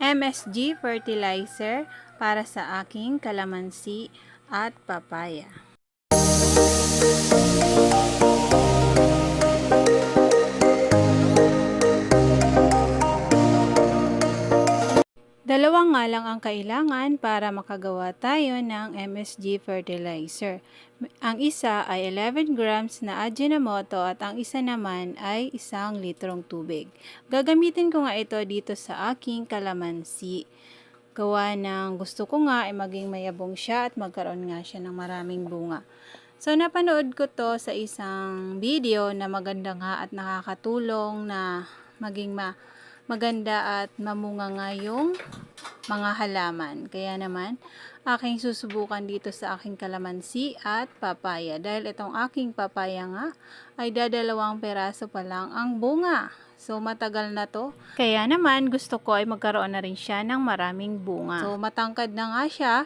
MSG fertilizer para sa aking kalamansi at papaya. Nga lang ang kailangan para makagawa tayo ng MSG fertilizer. Ang isa ay 11 grams na Ajinomoto at ang isa naman ay isang litrong tubig. Gagamitin ko nga ito dito sa aking kalamansi. Gawa ng gusto ko nga ay maging mayabong siya at magkaroon nga siya ng maraming bunga. So napanood ko to sa isang video na maganda nga at nakakatulong na maging ma maganda at mamunga nga yung mga halaman. Kaya naman, aking susubukan dito sa aking kalamansi at papaya. Dahil itong aking papaya nga ay dadalawang peraso pa lang ang bunga. So matagal na to. Kaya naman gusto ko ay magkaroon na rin siya ng maraming bunga. So matangkad na nga siya.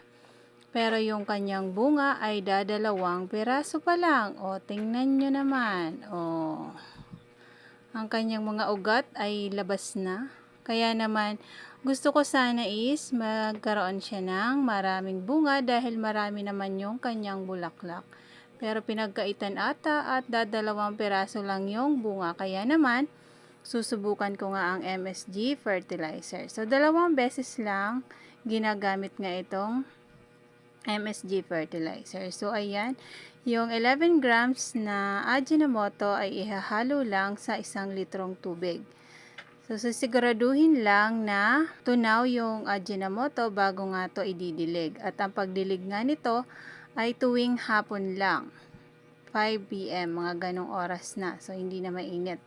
Pero yung kanyang bunga ay dadalawang peraso pa lang. O, tingnan nyo naman. O, ang kanyang mga ugat ay labas na. Kaya naman, gusto ko sana is magkaroon siya ng maraming bunga dahil marami naman yung kanyang bulaklak. Pero pinagkaitan ata at dadalawang peraso lang yung bunga. Kaya naman, susubukan ko nga ang MSG fertilizer. So, dalawang beses lang ginagamit nga itong MSG fertilizer. So, ayan, yung 11 grams na Ajinomoto ay ihahalo lang sa isang litrong tubig. So, sisiguraduhin lang na tunaw yung Ajinomoto bago nga to ididilig. At ang pagdilig nga nito ay tuwing hapon lang. 5 p.m. mga ganong oras na. So, hindi na mainit.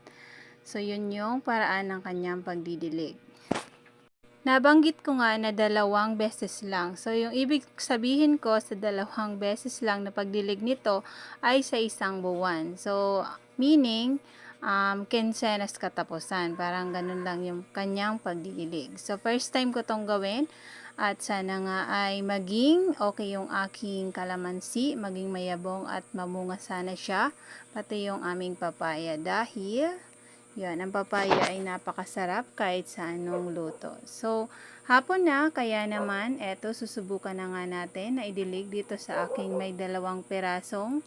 So, yun yung paraan ng kanyang pagdidilig. Nabanggit ko nga na dalawang beses lang. So, yung ibig sabihin ko sa dalawang beses lang na pagdilig nito ay sa isang buwan. So, meaning, um, kensenas katapusan. Parang ganun lang yung kanyang pagdidilig. So, first time ko tong gawin. At sana nga ay maging okay yung aking kalamansi, maging mayabong at mamunga sana siya. Pati yung aming papaya dahil yan, ang papaya ay napakasarap kahit sa anong luto. So, hapon na, kaya naman, eto, susubukan na nga natin na idilig dito sa aking may dalawang perasong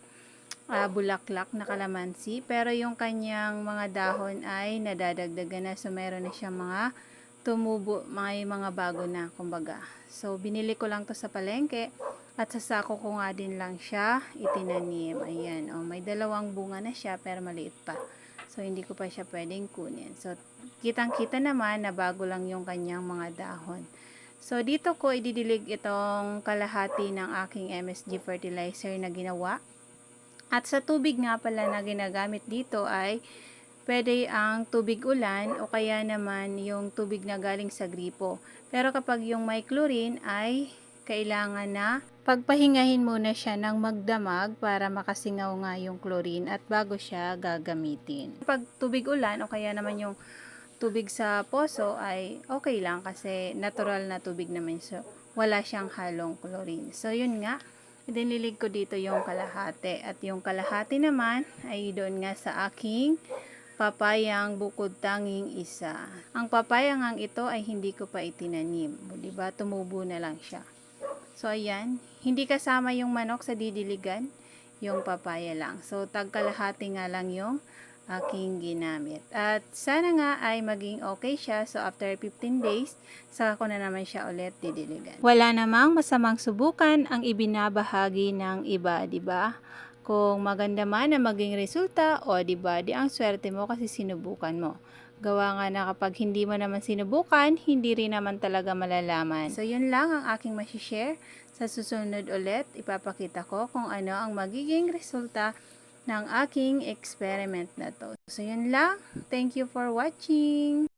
uh, bulaklak na kalamansi. Pero yung kanyang mga dahon ay nadadagdagan na. So, meron na siyang mga tumubo, may mga bago na, kumbaga. So, binili ko lang to sa palengke. At sa sako ko nga din lang siya itinanim. Ayan, oh, may dalawang bunga na siya pero maliit pa. So, hindi ko pa siya pwedeng kunin. So, kitang-kita naman na bago lang yung kanyang mga dahon. So, dito ko ididilig itong kalahati ng aking MSG fertilizer na ginawa. At sa tubig nga pala na ginagamit dito ay pwede ang tubig ulan o kaya naman yung tubig na galing sa gripo. Pero kapag yung may chlorine ay kailangan na pagpahingahin muna siya ng magdamag para makasingaw nga yung chlorine at bago siya gagamitin. Pag tubig ulan o kaya naman yung tubig sa poso ay okay lang kasi natural na tubig naman so wala siyang halong chlorine. So yun nga, dinilig ko dito yung kalahati at yung kalahati naman ay doon nga sa aking papayang bukod tanging isa. Ang papayang ito ay hindi ko pa itinanim. O, diba? Tumubo na lang siya. So, ayan. Hindi kasama yung manok sa didiligan. Yung papaya lang. So, tagkalahati nga lang yung aking ginamit. At sana nga ay maging okay siya. So, after 15 days, saka ko na naman siya ulit didiligan. Wala namang masamang subukan ang ibinabahagi ng iba, di ba? Kung maganda man na maging resulta, o di ba, di ang swerte mo kasi sinubukan mo. Gawa nga na kapag hindi mo naman sinubukan, hindi rin naman talaga malalaman. So, yun lang ang aking masishare. Sa susunod ulit, ipapakita ko kung ano ang magiging resulta ng aking experiment na to. So, yun lang. Thank you for watching.